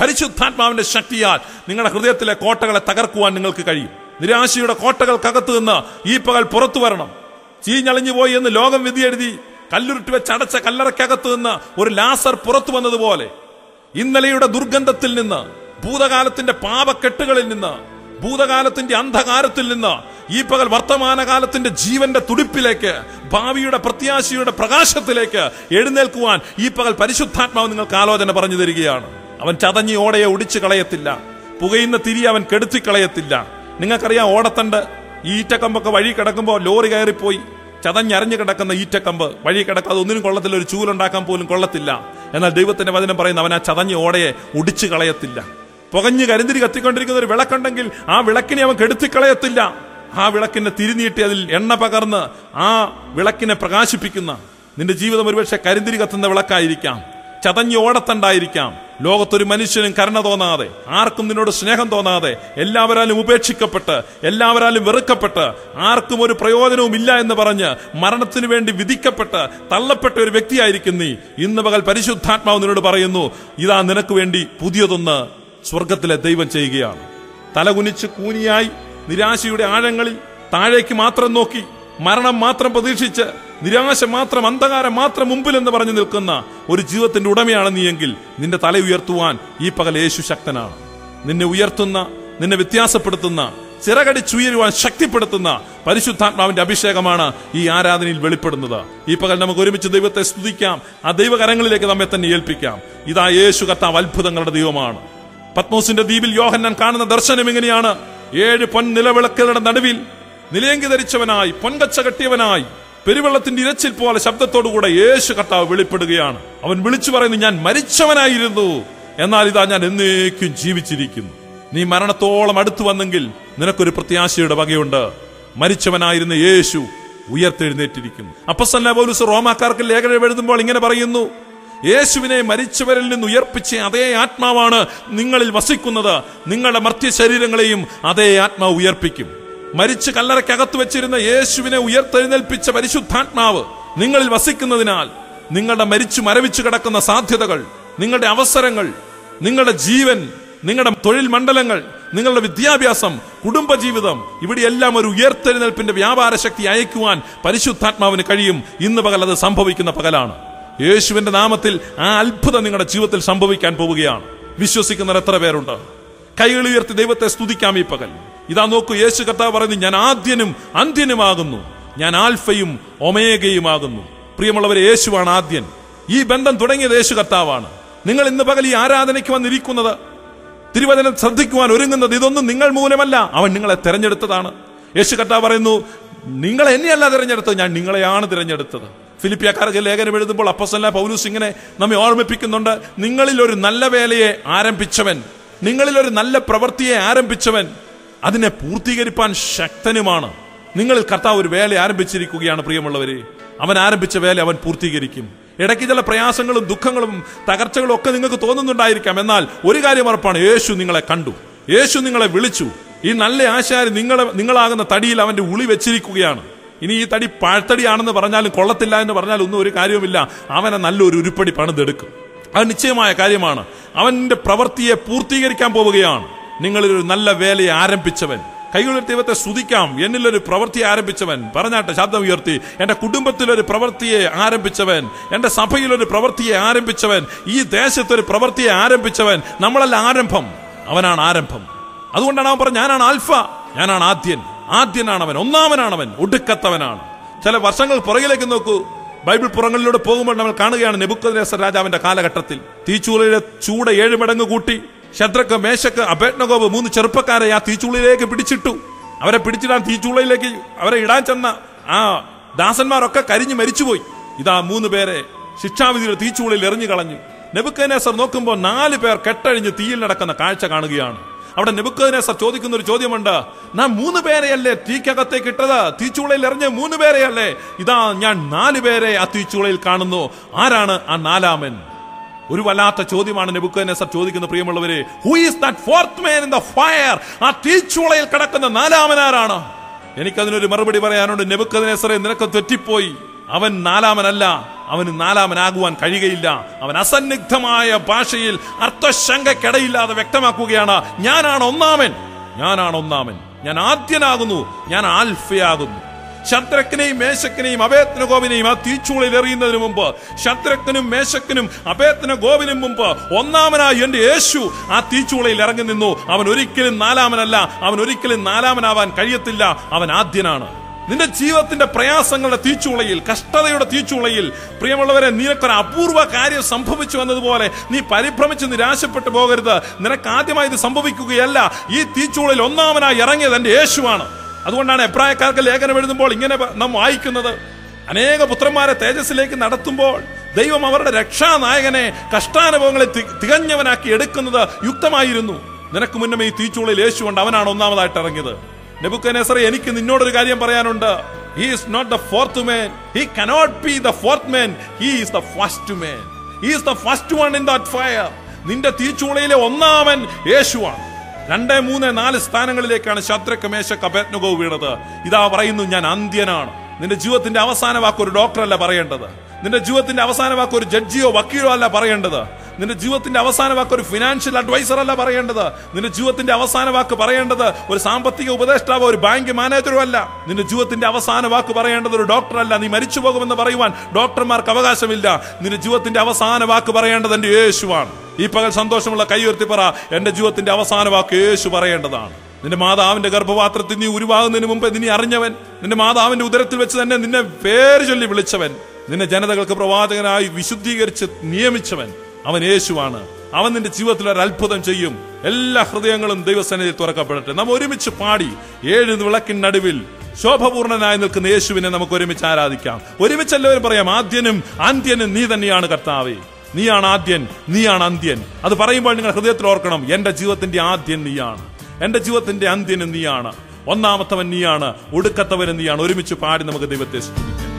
പരിശുദ്ധാത്മാവിന്റെ ശക്തിയാൽ നിങ്ങളുടെ ഹൃദയത്തിലെ കോട്ടകളെ തകർക്കുവാൻ നിങ്ങൾക്ക് കഴിയും. നിരാശയുടെ കോട്ടകൾക്കകത്ത് നിന്ന് ഈ പകൽ പുറത്തു വരണം. ചീഞ്ഞളിഞ്ഞു പോയി എന്ന് ലോകം വിധി കല്ലുരുട്ടി വെച്ച് അടച്ച കല്ലറയ്ക്കകത്ത് നിന്ന് ഒരു ലാസർ പുറത്തു വന്നതുപോലെ ഇന്നലെയുടെ ദുർഗന്ധത്തിൽ നിന്ന് ഭൂതകാലത്തിന്റെ പാപക്കെട്ടുകളിൽ നിന്ന് ഭൂതകാലത്തിന്റെ അന്ധകാരത്തിൽ നിന്ന് ഈ പകൽ വർത്തമാനകാലത്തിന്റെ ജീവന്റെ തുടിപ്പിലേക്ക് ഭാവിയുടെ പ്രത്യാശയുടെ പ്രകാശത്തിലേക്ക് എഴുന്നേൽക്കുവാൻ ഈ പകൽ പരിശുദ്ധാത്മാവ് നിങ്ങൾക്ക് ആലോചന പറഞ്ഞു തരികയാണ്. അവൻ ചതഞ്ഞി ഓടയെ ഒടിച്ചു കളയത്തില്ല. പുകയുന്ന തിരി അവൻ കെടുത്തി കളയത്തില്ല. നിങ്ങൾക്കറിയാം ഓടത്തണ്ട് ഈറ്റക്കമ്പൊക്കെ വഴി കിടക്കുമ്പോൾ ലോറി കയറിപ്പോയി. ചതഞ്ഞരഞ്ഞു കിടക്കുന്ന ഈറ്റക്കമ്പ് വഴി കിടക്കാതെ ഒന്നിനും കൊള്ളത്തില്ല. ഒരു ചൂലുണ്ടാക്കാൻ പോലും കൊള്ളത്തില്ല. എന്നാൽ ദൈവത്തിന്റെ വചനം പറയുന്ന അവൻ ആ ചതഞ്ഞ ഓടയെ ഒടിച്ചു കളയത്തില്ല. പുകഞ്ഞ് കരിന്തിരി കത്തിക്കൊണ്ടിരിക്കുന്ന ഒരു വിളക്കുണ്ടെങ്കിൽ ആ വിളക്കിനെ അവൻ കെടുത്തിക്കളയത്തില്ല. ആ വിളക്കിനെ തിരിനീട്ടി അതിൽ എണ്ണ പകർന്ന് ആ വിളക്കിനെ പ്രകാശിപ്പിക്കുന്ന നിന്റെ ജീവിതം ഒരുപക്ഷെ കരിന്തിരി കത്തുന്ന വിളക്കായിരിക്കാം. ചതഞ്ഞ് ഓടത്തണ്ടായിരിക്കാം. ലോകത്തൊരു മനുഷ്യനും കരുണ തോന്നാതെ ആർക്കും നിന്നോട് സ്നേഹം തോന്നാതെ എല്ലാവരാലും ഉപേക്ഷിക്കപ്പെട്ട് എല്ലാവരാലും വെറുക്കപ്പെട്ട് ആർക്കും ഒരു പ്രയോജനവും ഇല്ല എന്ന് പറഞ്ഞ് മരണത്തിനു വേണ്ടി വിധിക്കപ്പെട്ട് തള്ളപ്പെട്ട ഒരു വ്യക്തിയായിരിക്കും നീ. ഇന്ന് പകൽ പരിശുദ്ധാത്മാവ് നിന്നോട് പറയുന്നു ഇതാ നിനക്ക് വേണ്ടി പുതിയതൊന്ന് സ്വർഗത്തിലെ ദൈവം ചെയ്യുകയാണ്. തലകുനിച്ച് കൂനിയായി നിരാശയുടെ ആഴങ്ങളിൽ താഴേക്ക് മാത്രം നോക്കി മരണം മാത്രം പ്രതീക്ഷിച്ച് നിരാശ മാത്രം അന്ധകാരം മാത്രം മുമ്പിൽ എന്ന് പറഞ്ഞു നിൽക്കുന്ന ഒരു ജീവിതത്തിന്റെ ഉടമയാണ് നീയെങ്കിൽ നിന്റെ തല ഉയർത്തുവാൻ ഈ പകൽ യേശു ശക്തനാണ്. നിന്നെ ഉയർത്തുന്ന നിന്നെ വ്യത്യാസപ്പെടുത്തുന്ന ചിറകടിച്ചുയരുവാൻ ശക്തിപ്പെടുത്തുന്ന പരിശുദ്ധാത്മാവിന്റെ അഭിഷേകമാണ് ഈ ആരാധനയിൽ വെളിപ്പെടുന്നത്. ഈ പകൽ നമുക്ക് ഒരുമിച്ച് ദൈവത്തെ സ്തുതിക്കാം. ആ ദൈവകരങ്ങളിലേക്ക് നമ്മെ തന്നെ ഏൽപ്പിക്കാം. ഇതാ യേശു കർത്താവ് അത്ഭുതങ്ങളുടെ ദൈവമാണ്. പത്മോസിന്റെ ദ്വീപിൽ യോഹന്നാൻ കാണുന്ന ദർശനം എങ്ങനെയാണ്? ഏഴ് പൊൻ നിലവിളക്കുകളുടെ നടുവിൽ നിലയങ്കി ധരിച്ചവനായി പൊൻകച്ച കെട്ടിയവനായി പെരുവെള്ളത്തിന്റെ ഇരച്ചിൽ പോലെ ശബ്ദത്തോടുകൂടെ യേശു കർത്താവ് വെളിപ്പെടുകയാണ്. അവൻ വിളിച്ചു പറയുന്നു ഞാൻ മരിച്ചവനായിരുന്നു. എന്നാൽ ഇതാ ഞാൻ എന്നേക്കും ജീവിച്ചിരിക്കുന്നു. നീ മരണത്തോളം അടുത്തു വന്നെങ്കിൽ നിനക്കൊരു പ്രത്യാശയുടെ വകയുണ്ട്. മരിച്ചവനായിരുന്ന യേശു ഉയർത്തെഴുന്നേറ്റിരിക്കുന്നു. അപ്പസല്ല പോലീസ് റോമാക്കാർക്ക് ലേഖനം എഴുതുമ്പോൾ ഇങ്ങനെ പറയുന്നു യേശുവിനെ മരിച്ചവരിൽ നിന്ന് ഉയർപ്പിച്ച അതേ ആത്മാവാണ് നിങ്ങളിൽ വസിക്കുന്നത്. നിങ്ങളുടെ മർത്യ ശരീരങ്ങളെയും അതേ ആത്മാവ് ഉയർപ്പിക്കും. മരിച്ച് കല്ലറയ്ക്കകത്ത് വെച്ചിരുന്ന യേശുവിനെ ഉയർത്തെഴുന്നേൽപ്പിച്ച പരിശുദ്ധാത്മാവ് നിങ്ങളിൽ വസിക്കുന്നതിനാൽ നിങ്ങളുടെ മരിച്ചു മരവിച്ചു കിടക്കുന്ന സാധ്യതകൾ നിങ്ങളുടെ അവസരങ്ങൾ നിങ്ങളുടെ ജീവൻ നിങ്ങളുടെ തൊഴിൽ മണ്ഡലങ്ങൾ നിങ്ങളുടെ വിദ്യാഭ്യാസം കുടുംബജീവിതം ഇവിടെയെല്ലാം ഒരു ഉയർത്തെഴുന്നേൽപ്പിന്റെ വ്യാപാര ശക്തി അയക്കുവാൻ പരിശുദ്ധാത്മാവിന് കഴിയും. ഇന്ന് പകൽ അത് സംഭവിക്കുന്ന പകലാണ്. യേശുവിന്റെ നാമത്തിൽ ആ അത്ഭുതം നിങ്ങളുടെ ജീവിതത്തിൽ സംഭവിക്കാൻ പോവുകയാണ്. വിശ്വസിക്കുന്നവർ എത്ര പേരുണ്ട്? കൈകൾ ഉയർത്തി ദൈവത്തെ സ്തുതിക്കാം ഈ പകൽ. ഇതാ നോക്കൂ യേശു കർത്താവ് പറയുന്നു ഞാൻ ആദ്യനും അന്ത്യനുമാകുന്നു. ഞാൻ ആൽഫയും ഒമേഗയുമാകുന്നു. പ്രിയമുള്ളവരെ യേശുവാണ് ആദ്യൻ. ഈ ബന്ധം തുടങ്ങിയത് യേശു കർത്താവാണ്. നിങ്ങൾ ഇന്ന് പകൽ ഈ ആരാധനയ്ക്ക് വന്നിരിക്കുന്നത്? തിരുവചനം ശ്രദ്ധിക്കുവാൻ ഒരുങ്ങുന്നത് ഇതൊന്നും നിങ്ങൾ മൂലമല്ല. അവൻ നിങ്ങളെ തിരഞ്ഞെടുത്തതാണ്. യേശു കർത്താവ് പറയുന്നു നിങ്ങൾ എന്നെയല്ല തിരഞ്ഞെടുത്തത് ഞാൻ നിങ്ങളെയാണ് തിരഞ്ഞെടുത്തത്. ഫിലിപ്പിയക്കാർക്ക് ലേഖനം എഴുതുമ്പോൾ അപ്പസല്ല പൗലൂസ് ഇങ്ങനെ നമ്മെ ഓർമ്മിപ്പിക്കുന്നുണ്ട്. നിങ്ങളിൽ ഒരു നല്ല വേലയെ ആരംഭിച്ചവൻ നിങ്ങളിൽ ഒരു നല്ല പ്രവൃത്തിയെ ആരംഭിച്ചവൻ അതിനെ പൂർത്തീകരിപ്പാൻ ശക്തനുമാണ്. നിങ്ങളിൽ കർത്താവ് ഒരു വേല ആരംഭിച്ചിരിക്കുകയാണ് പ്രിയമുള്ളവരെ. അവൻ ആരംഭിച്ച വേല അവൻ പൂർത്തീകരിക്കും. ഇടയ്ക്ക് ചില പ്രയാസങ്ങളും ദുഃഖങ്ങളും തകർച്ചകളും ഒക്കെ നിങ്ങൾക്ക് തോന്നുന്നുണ്ടായിരിക്കാം. എന്നാൽ ഒരു കാര്യം ഉറപ്പാണ് യേശു നിങ്ങളെ കണ്ടു. യേശു നിങ്ങളെ വിളിച്ചു. ഈ നല്ല ആശാരി നിങ്ങളെ നിങ്ങളാകുന്ന തടിയിൽ അവന്റെ ഉളി വെച്ചിരിക്കുകയാണ്. ഇനി ഈ തടി പാഴ്ത്തടിയാണെന്ന് പറഞ്ഞാലും കൊള്ളത്തില്ല എന്ന് പറഞ്ഞാലും ഒന്നും ഒരു കാര്യവുമില്ല. അവനെ നല്ലൊരു ഉരുപ്പടി പണിതെടുക്കും. അത് നിശ്ചയമായ കാര്യമാണ്. അവന്റെ പ്രവൃത്തിയെ പൂർത്തീകരിക്കാൻ പോവുകയാണ്. നിങ്ങളിലൊരു നല്ല വേലയെ ആരംഭിച്ചവൻ. കൈകളിൽ ദൈവത്തെ സ്തുതിക്കാം. എന്നിലൊരു പ്രവൃത്തി ആരംഭിച്ചവൻ. പറഞ്ഞാട്ടെ ശബ്ദം ഉയർത്തി. എന്റെ കുടുംബത്തിലൊരു പ്രവൃത്തിയെ ആരംഭിച്ചവൻ. എന്റെ സഭയിലൊരു പ്രവൃത്തിയെ ആരംഭിച്ചവൻ. ഈ ദേശത്തൊരു പ്രവൃത്തിയെ ആരംഭിച്ചവൻ. നമ്മളല്ല ആരംഭം. അവനാണ് ആരംഭം. അതുകൊണ്ടാണ് അവൻ പറഞ്ഞ ഞാനാണ് ആൽഫ. ഞാനാണ് ആദ്യൻ. ആദ്യനാണ് ഒന്നാമനാണവൻ ഒടുക്കത്തവനാണ്. ചില വർഷങ്ങൾ പുറകിലേക്ക് നോക്കൂ. ബൈബിൾ പുറങ്ങളിലൂടെ പോകുമ്പോൾ നമ്മൾ കാണുകയാണ് നെബുക്കദ്നേസർ രാജാവിന്റെ കാലഘട്ടത്തിൽ. തീച്ചൂളയിലെ ചൂട് ഏഴ് മടങ്ങ് കൂട്ടി. ശത്രക്ക് മേശക്ക് അപേട്നഗോബ് മൂന്ന് ചെറുപ്പക്കാരെ ആ തീച്ചൂളയിലേക്ക് പിടിച്ചിട്ടു. അവരെ പിടിച്ചിടാൻ തീച്ചൂളയിലേക്ക് അവരെ ഇടാൻ ചെന്ന ആ ദാസന്മാരൊക്കെ കരിഞ്ഞു മരിച്ചുപോയി. ഇതാ മൂന്ന് പേരെ ശിക്ഷാവിധിയുടെ തീച്ചൂളയിൽ എറിഞ്ഞു കളഞ്ഞു നെബുക്കനേസർ നോക്കുമ്പോൾ നാല് പേർ കെട്ടഴിഞ്ഞ് തീയിൽ നടക്കുന്ന കാഴ്ച കാണുകയാണ്. അവിടെ നെബുക്കനേസർ ചോദിക്കുന്ന ഒരു ചോദ്യമുണ്ട് നാം മൂന്ന് പേരെയല്ലേ തീക്കകത്തേക്ക് ഇട്ടത്? തീച്ചുളയിൽ എറിഞ്ഞ മൂന്ന് പേരെയല്ലേ? ഇതാ ഞാൻ നാല് പേരെ ആ തീച്ചുളയിൽ കാണുന്നു. ആരാണ് ആ നാലാമൻ? ഒരു വല്ലാത്ത ചോദ്യമാണ് നെബുക്കനേസർ ചോദിക്കുന്ന പ്രിയമുള്ളവരെ who is that fourth man in the fire ആ തീച്ചുളയിൽ കിടക്കുന്ന നാലാമൻ നാലാമനാരാണ് എനിക്കതിനൊരു മറുപടി പറയാനുണ്ട് നെബുക്കതിനെസറെ നിനക്ക് തെറ്റിപ്പോയി. അവൻ നാലാമനല്ല അവന് നാലാമനാകുവാൻ കഴിയുകയില്ല. അവൻ അസന്നിഗ്ധമായ ഭാഷയിൽ അർത്ഥശങ്കക്കിടയില്ലാതെ വ്യക്തമാക്കുകയാണ് ഞാനാണ് ഒന്നാമൻ ഞാനാണ് ഒന്നാമൻ. ഞാൻ ആദ്യനാകുന്നു ഞാൻ ആൽഫയാകുന്നു. ശത്രുക്കനെയും മേശക്കിനെയും അഭേത്തന ഗോപിനെയും ആ തീച്ചുളിൽ എറിയുന്നതിന് മുമ്പ് ശത്രുക്കനും മേശക്കിനും അഭേത്തന ഗോപിനും മുമ്പ് ഒന്നാമനായി എന്റെ യേശു ആ തീച്ചൂളയിൽ ഇറങ്ങി നിന്നു. അവൻ ഒരിക്കലും നാലാമനല്ല അവൻ ഒരിക്കലും നാലാമനാവാൻ കഴിയത്തില്ല അവൻ ആദ്യനാണ്. നിന്റെ ജീവിതത്തിന്റെ പ്രയാസങ്ങളുടെ തീച്ചുളയിൽ കഷ്ടതയുടെ തീച്ചുളയിൽ പ്രിയമുള്ളവരെ നിനക്കൊരു അപൂർവ കാര്യം സംഭവിച്ചു എന്നതുപോലെ നീ പരിഭ്രമിച്ച് നിരാശപ്പെട്ടു പോകരുത്. നിനക്ക് ആദ്യമായി ഇത് സംഭവിക്കുകയല്ല. ഈ തീച്ചുളയിൽ ഒന്നാമനായി ഇറങ്ങിയത് എന്റെ യേശുവാണ്. അതുകൊണ്ടാണ് എബ്രായക്കാർക്ക് ലേഖനം എഴുതുമ്പോൾ ഇങ്ങനെ നാം വായിക്കുന്നത്. അനേക പുത്രന്മാരെ തേജസ്സിലേക്ക് നടത്തുമ്പോൾ ദൈവം അവരുടെ രക്ഷാനായകനെ കഷ്ടാനുഭവങ്ങളെ തികഞ്ഞവനാക്കി എടുക്കുന്നത് യുക്തമായിരുന്നു. നിനക്ക് മുന്നമേ ഈ തീച്ചൂളയിൽ യേശുണ്ട് അവനാണ് ഒന്നാമതായിട്ട് ഇറങ്ങിയത്. നെബുക്കനേസറെ എനിക്ക് നിന്നോടൊരു കാര്യം പറയാനുണ്ട്. He is not the fourth man he cannot be the fourth man he is the first man he is the first one in that fire നിന്റെ തീച്ചുളയിലെ ഒന്നാമൻ യേശുവാണ്. രണ്ട് മൂന്ന് നാല് സ്ഥാനങ്ങളിലേക്കാണ് ശത്രുക്ക് മേശക്ക് അഭേത്നകോ വീണത്. ഇതാ പറയുന്നു ഞാൻ അന്ത്യനാണ്. നിന്റെ ജീവിതത്തിന്റെ അവസാന വാക്ക് ഒരു ഡോക്ടറല്ല പറയേണ്ടത്. നിന്റെ ജീവിതത്തിന്റെ അവസാന വാക്ക് ഒരു ജഡ്ജിയോ വക്കീലോ അല്ല പറയേണ്ടത്. നിന്റെ ജീവിതത്തിന്റെ അവസാന വാക്ക് ഒരു ഫിനാൻഷ്യൽ അഡ്വൈസർ അല്ല പറയേണ്ടത്. നിന്റെ ജീവിതത്തിന്റെ അവസാന വാക്ക് പറയേണ്ടത് ഒരു സാമ്പത്തിക ഉപദേഷ്ടാവോ ഒരു ബാങ്ക് മാനേജറോ അല്ല. നിന്റെ ജീവിതത്തിന്റെ അവസാന വാക്ക് പറയേണ്ടത് ഒരു ഡോക്ടർ അല്ല നീ മരിച്ചു പോകുമെന്ന് പറയുവാൻ ഡോക്ടർമാർക്ക് അവകാശമില്ല. നിന്റെ ജീവിതത്തിന്റെ അവസാന വാക്ക് പറയേണ്ടത് എന്റെ യേശുവാണ്. ഈ പകൽ സന്തോഷമുള്ള കൈയുയർത്തി പറ എന്റെ ജീവിതത്തിന്റെ അവസാന വാക്ക് യേശു പറയേണ്ടതാണ്. നിന്റെ മാതാവിന്റെ ഗർഭപാത്രത്തിൽ നീ ഉരുവാകുന്നതിന് മുമ്പ് നിന്നെ അറിഞ്ഞവൻ. നിന്റെ മാതാവിന്റെ ഉദരത്തിൽ വെച്ച് തന്നെ നിന്നെ പേര് ചൊല്ലി വിളിച്ചവൻ. നിന്നെ ജനതകൾക്ക് പ്രവാചകനായി വിശുദ്ധീകരിച്ച് നിയമിച്ചവൻ. അവൻ യേശുവാണ്. അവൻ നിന്റെ ജീവിതത്തിൽ ഒരു അത്ഭുതം ചെയ്യും. എല്ലാ ഹൃദയങ്ങളും ദൈവസന്നിധി തുറക്കപ്പെടട്ടെ. നാം ഒരുമിച്ച് പാടി ഏഴ് വിളക്കിനടുവിൽ ശോഭപൂർണനായി നിൽക്കുന്ന യേശുവിനെ നമുക്ക് ഒരുമിച്ച് ആരാധിക്കാം. ഒരുമിച്ച് എല്ലാവരും പറയാം ആദ്യനും അന്ത്യനും നീ തന്നെയാണ് കർത്താവേ. നീയാണ് ആദ്യൻ നീയാണ് അന്ത്യൻ. അത് പറയുമ്പോൾ നിങ്ങൾ ഹൃദയത്തിൽ ഓർക്കണം എന്റെ ജീവിതത്തിന്റെ ആദ്യൻ നീയാണ്. എന്റെ ജീവിതത്തിന്റെ അന്ത്യനും നീയാണ്. ഒന്നാമത്തവൻ നീയാണ്. ഒടുക്കത്തവൻ നീയാണ്. ഒരുമിച്ച് പാടി നമുക്ക് ദൈവത്തെ സ്തുതിക്കാം.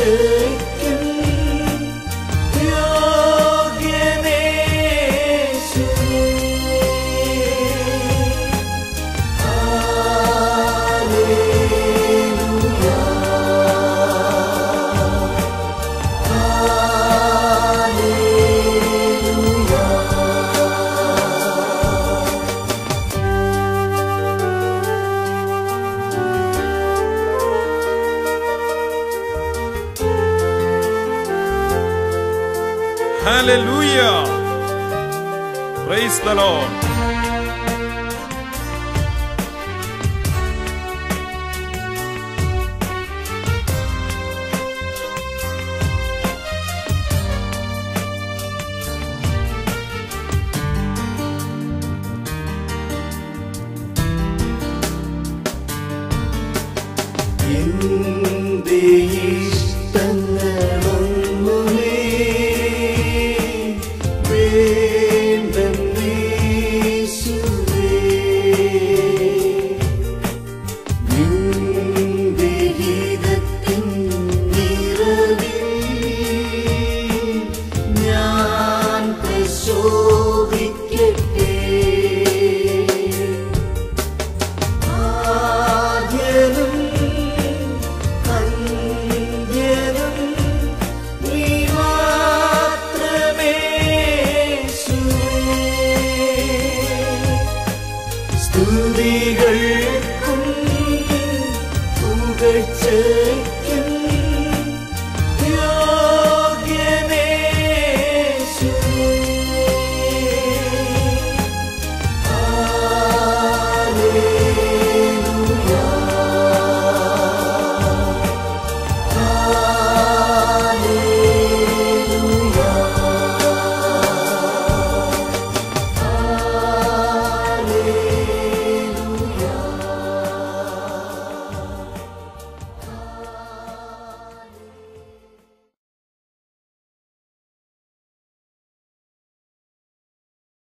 day